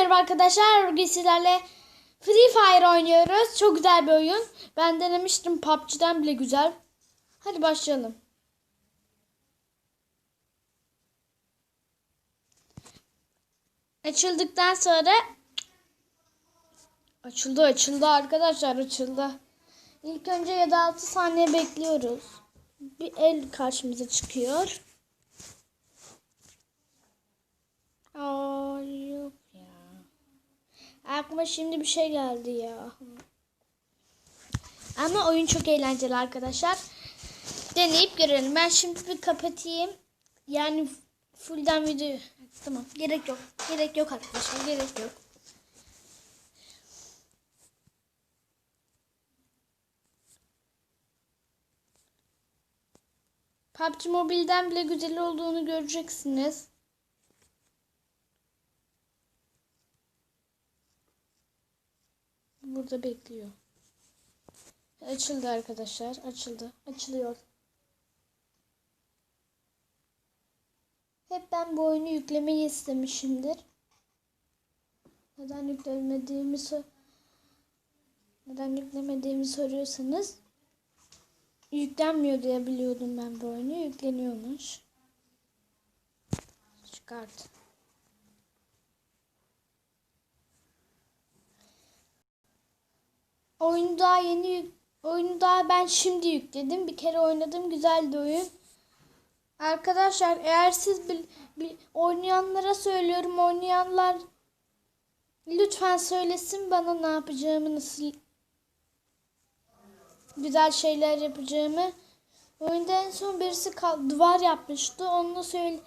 merhaba arkadaşlar. Bugün sizlerle Free Fire oynuyoruz. Çok güzel bir oyun. Ben denemiştim PUBG'den bile güzel. Hadi başlayalım. Açıldıktan sonra açıldı açıldı arkadaşlar açıldı. İlk önce 7-6 saniye bekliyoruz. Bir el karşımıza çıkıyor. Aa yok. Aklıma şimdi bir şey geldi ya. Ama oyun çok eğlenceli arkadaşlar. Deneyip görelim. Ben şimdi bir kapatayım. Yani fullden video. Tamam. Gerek yok. Gerek yok arkadaşlar. Gerek yok. PUBG Mobile'den bile güzel olduğunu göreceksiniz. Burada bekliyor. Açıldı arkadaşlar. Açıldı. Açılıyor. Hep ben bu oyunu yüklemeyi istemişimdir. Neden yüklemediğimi so neden yüklemediğimi soruyorsanız yüklenmiyor diye biliyordum ben bu oyunu. Yükleniyormuş. Çıkart. Oyunu daha yeni oyunu daha ben şimdi yükledim. Bir kere oynadım. Güzeldi oyun. Arkadaşlar eğer siz bil, bil- oynayanlara söylüyorum. Oynayanlar lütfen söylesin bana ne yapacağımı nasıl güzel şeyler yapacağımı. Oyunda en son birisi kal- duvar yapmıştı. Onu söyle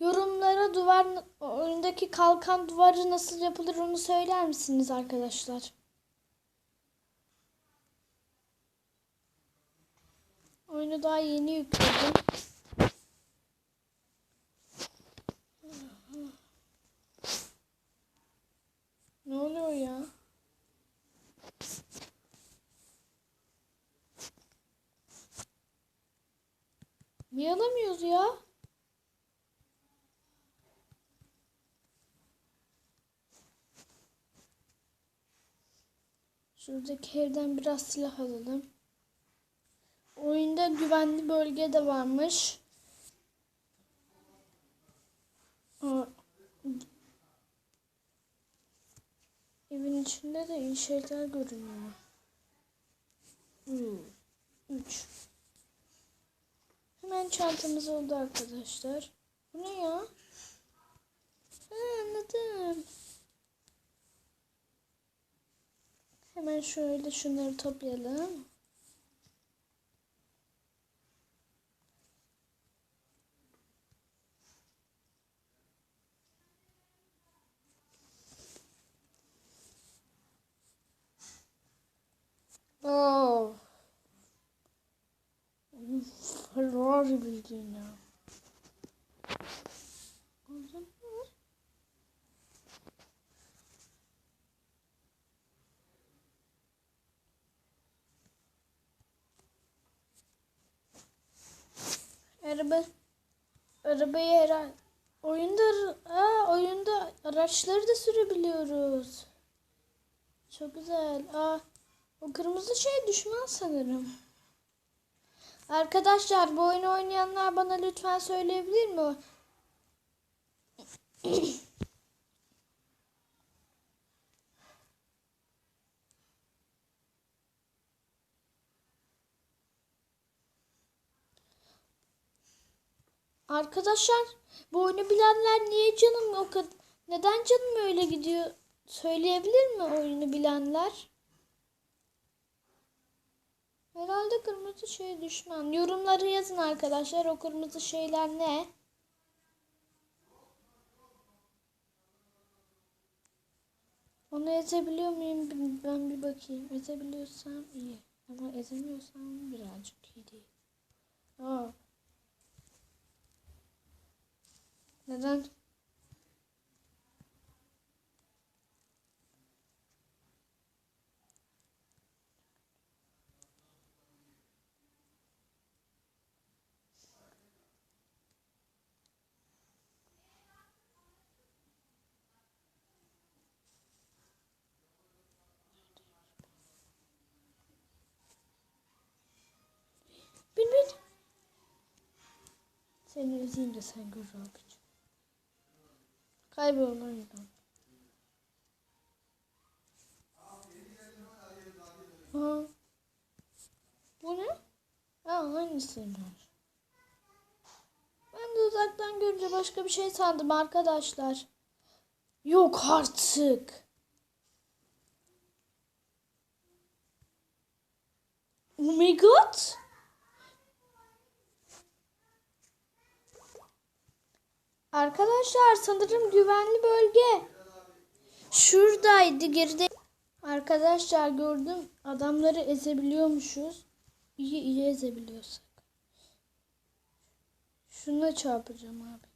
yorumlara duvar oyundaki kalkan duvarı nasıl yapılır onu söyler misiniz arkadaşlar? Oyunu daha yeni yükledim. Ne oluyor ya? Niye alamıyoruz ya? Şuradaki evden biraz silah alalım. Oyunda güvenli bölge de varmış. Evin içinde de iyi şeyler görünüyor. 3 Hemen çantamız oldu arkadaşlar. Bu ne ya? Ha, anladım. Hemen şöyle şunları toplayalım. Oh. Ferrari bildiğin ya. Araba arabayı her oyunda aa, oyunda araçları da sürebiliyoruz. Çok güzel. Aa, o kırmızı şey düşman sanırım. Arkadaşlar bu oyunu oynayanlar bana lütfen söyleyebilir mi? Arkadaşlar bu oyunu bilenler niye canım o kadar neden canım öyle gidiyor söyleyebilir mi oyunu bilenler? Herhalde kırmızı şey düşman. Yorumları yazın arkadaşlar. O kırmızı şeyler ne? Onu ezebiliyor muyum? Ben bir bakayım. Ezebiliyorsam iyi. Ama ezemiyorsam birazcık iyi değil. Aa. Neden? Seni üzeyim de sen gör abicim. Kaybol lan. Ha. Bu ne? Ha aynısıymış. Ben de uzaktan görünce başka bir şey sandım arkadaşlar. Yok artık. Oh my god. Arkadaşlar sanırım güvenli bölge. Şuradaydı geride. Arkadaşlar gördüm adamları ezebiliyormuşuz. İyi iyi ezebiliyorsak. Şuna çarpacağım abi.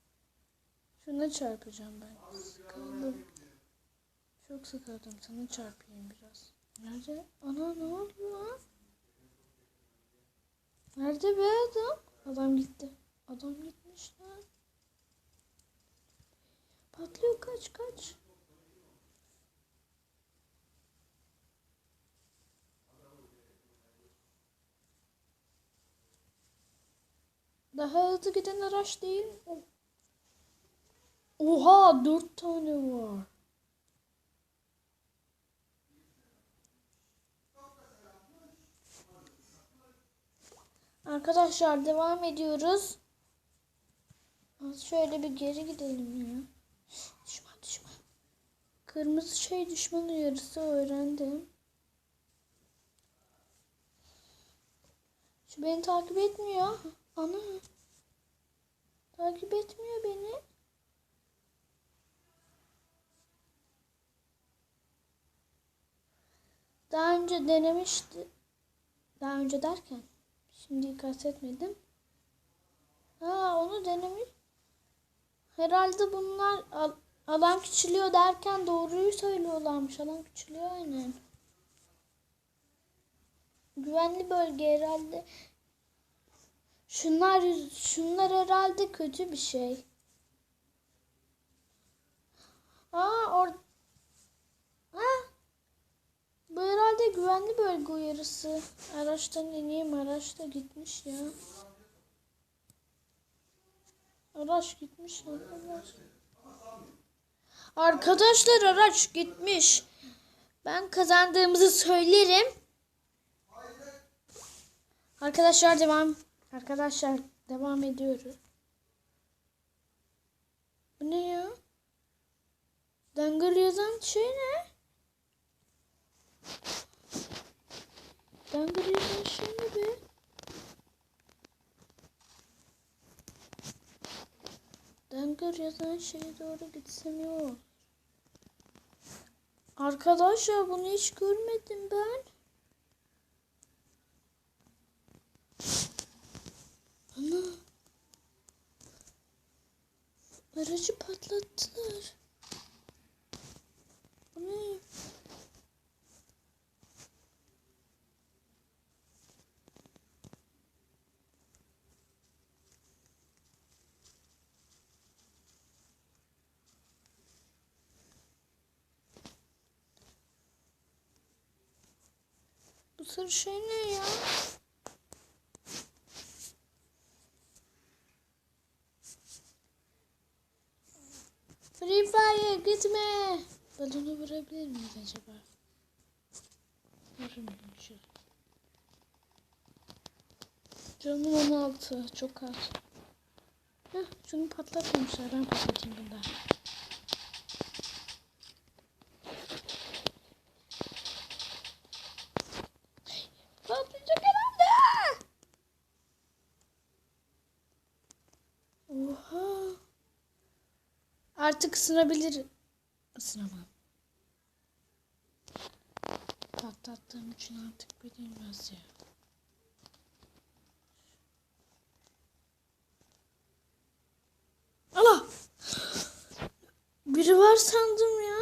Şuna çarpacağım ben. Sıkıldım. Çok sıkıldım. Sana çarpayım biraz. Nerede? Ana ne oldu lan? Nerede be adam? Adam gitti. Adam gitmiş lan. Patlıyor kaç kaç. Daha hızlı giden araç değil Oha dört tane var. Arkadaşlar devam ediyoruz. Şöyle bir geri gidelim ya. Kırmızı şey düşman uyarısı öğrendim. Şu beni takip etmiyor. Ana. Takip etmiyor beni. Daha önce denemişti. Daha önce derken. Şimdi kastetmedim. Ha onu denemiş. Herhalde bunlar alan küçülüyor derken doğruyu söylüyorlarmış. Alan küçülüyor aynen. Güvenli bölge herhalde. Şunlar şunlar herhalde kötü bir şey. Aa or Ha? Bu herhalde güvenli bölge uyarısı. Araçtan ineyim. Araç gitmiş ya. Araç gitmiş arkadaşlar. Arkadaşlar araç gitmiş. Ben kazandığımızı söylerim. Arkadaşlar devam. Arkadaşlar devam ediyoruz. Bu ne ya? Dangır yazan şey ne? Dangır yazan şey ne be? Dangır yazan şeye doğru gitsem yok. Arkadaşlar bunu hiç görmedim ben. Ana. Aracı patlattılar. Bu ne? Bu sarı şey ne ya? Free Fire gitme. Balonu vurabilir miyiz acaba? Vurmuyormuş. Canım 16. Çok az. Heh, şunu patlatmamışlar. Ben patlatayım bundan. Patlayacak herhalde. Oha. Artık ısınabilir. Isınamam. Patlattığım için artık bilinmez ya. Allah! Biri var sandım ya.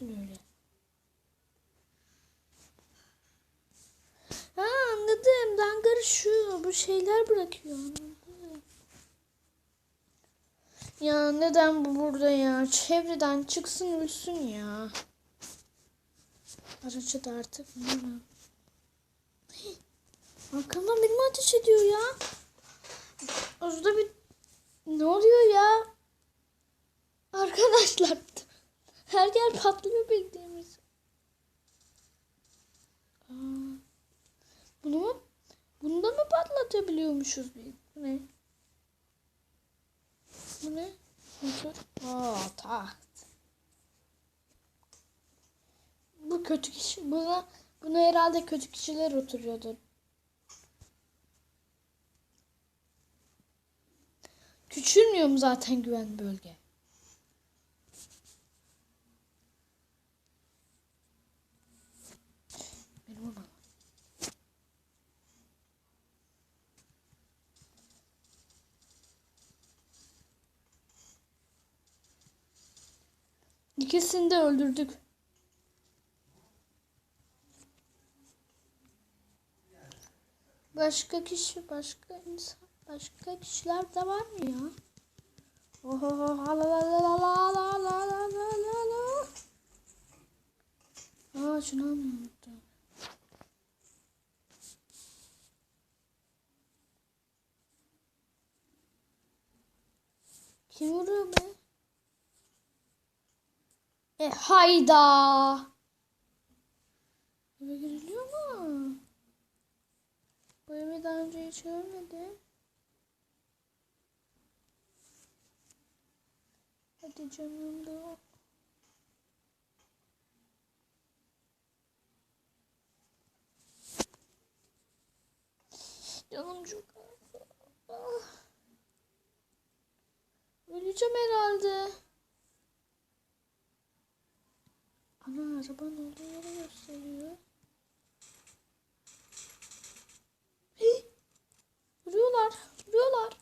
Öyle. Ha anladım. Dangarı şu. Bu şeyler bırakıyor. Ya neden bu burada ya? Çevreden çıksın ölsün ya. Aracı da artık. Bilmiyorum. Arkamdan biri mi ateş ediyor ya? Orada bir... Ne oluyor ya? Arkadaşlar. Her yer patlıyor bildiğimiz. Bunu mu? Bunu da mı patlatabiliyormuşuz biz? Bu ne? Bu ne? Motor. Aa taht. Bu kötü kişi. Buna, buna herhalde kötü kişiler oturuyordur. Küçülmüyor mu zaten güven bölge? Benim ona. İkisini de öldürdük. Başka kişi, başka insan, başka kişiler de var mı ya? Oho, la la la la la la la la la la. Aa şunu unuttum. Kim vuruyor be? E hayda. Eve giriliyor mu? Bu evi daha önce hiç görmedim. Hadi canım da. Canım çok. Ah. Öleceğim herhalde. Ana arabanın olduğu yeri gösteriyor. Hey! Vuruyorlar. Vuruyorlar.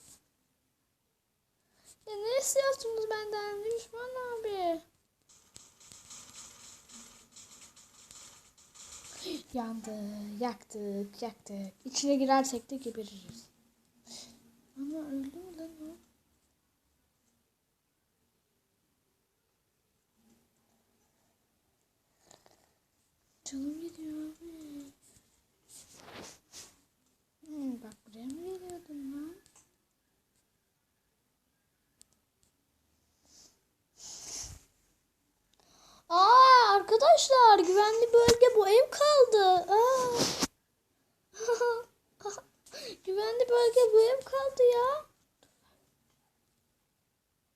Ya ne istiyorsunuz benden düşman abi? Yandı, yaktık, yaktık. İçine girersek de gebeririz. Ama öldü mü lan o? Canım gidiyor. Hmm, bak buraya mı geliyordum lan? Aa arkadaşlar güvenli bölge bu ev kaldı. Güvenli bölge bu ev kaldı ya.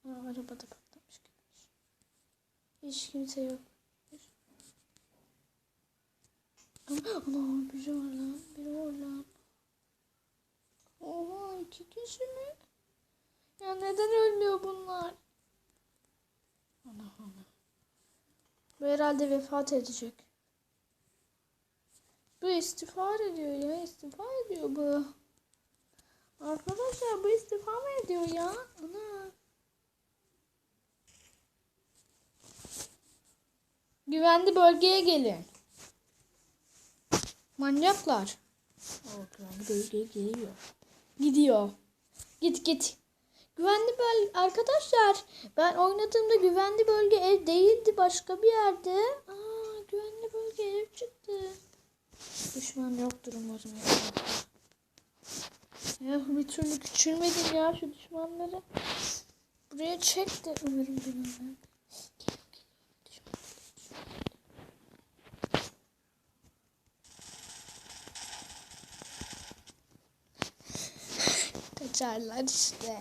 Aa, araba da patlamış. Hiç kimse yok. Ana biri var lan. Biri var lan. Oha iki kişi mi? Ya neden ölmüyor bunlar? Ana ana. Bu herhalde vefat edecek. Bu istiğfar ediyor ya. istiğfar ediyor bu. Arkadaşlar bu istifa mı ediyor ya? Ana. Güvenli bölgeye gelin. Manyaklar. O güvenli bölgeye geliyor. Gidiyor. Git git. Güvenli bölge arkadaşlar ben oynadığımda güvenli bölge ev değildi başka bir yerde. Aa güvenli bölge ev çıktı. Düşman yoktur umarım ya. Bir türlü küçülmedim ya şu düşmanları. Buraya çek de umarım benim. Kaçarlar işte.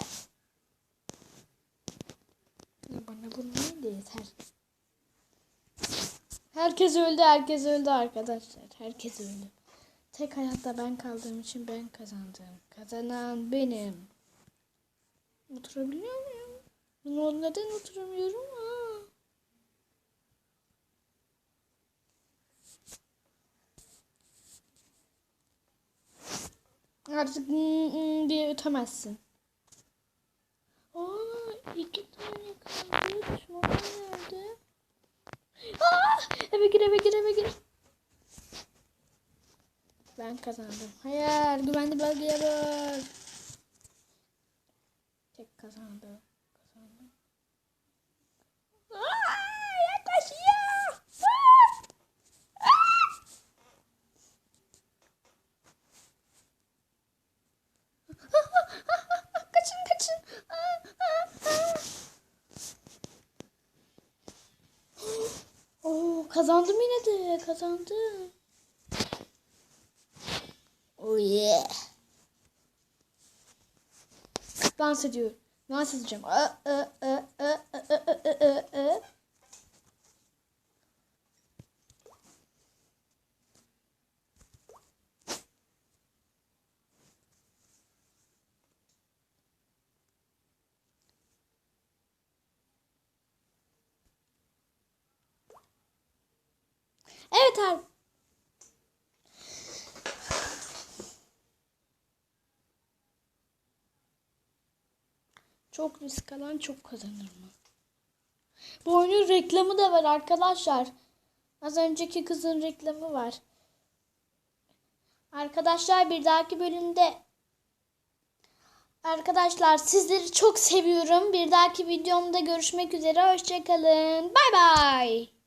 Bana bunlar da yeter. Herkes öldü, herkes öldü arkadaşlar. Herkes öldü. Tek hayatta ben kaldığım için ben kazandım. Kazanan benim. Oturabiliyor muyum? Neden oturamıyorum? Aa. Artık diye ötemezsin. Aa, iki tane kaldı. Düşman nerede? Aa, eve gir eve gir eve gir. Ben kazandım. Hayır güvenli bölgeye var. Kazandım yine de kazandım. Oh yeah. Dans ediyor. Dans edeceğim. Aa, aa, aa, aa, aa, aa, aa, aa. Evet abi. Çok risk alan çok kazanır mı? Bu oyunun reklamı da var arkadaşlar. Az önceki kızın reklamı var. Arkadaşlar bir dahaki bölümde Arkadaşlar sizleri çok seviyorum. Bir dahaki videomda görüşmek üzere. Hoşçakalın. Bay bay.